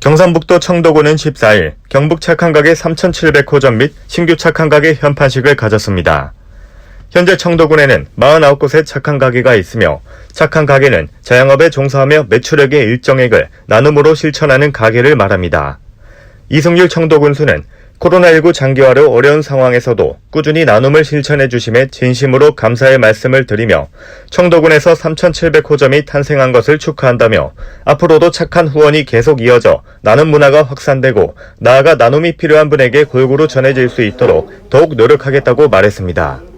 경상북도 청도군은 14일 경북 착한가게 3,700호점 및 신규 착한가게 현판식을 가졌습니다. 현재 청도군에는 49곳의 착한가게가 있으며 착한가게는 자영업에 종사하며 매출액의 일정액을 나눔으로 실천하는 가게를 말합니다. 이승률 청도군수는 코로나19 장기화로 어려운 상황에서도 꾸준히 나눔을 실천해 주심에 진심으로 감사의 말씀을 드리며 청도군에서 3,700호점이 탄생한 것을 축하한다며 앞으로도 착한 후원이 계속 이어져 나눔 문화가 확산되고 나아가 나눔이 필요한 분에게 골고루 전해질 수 있도록 더욱 노력하겠다고 말했습니다.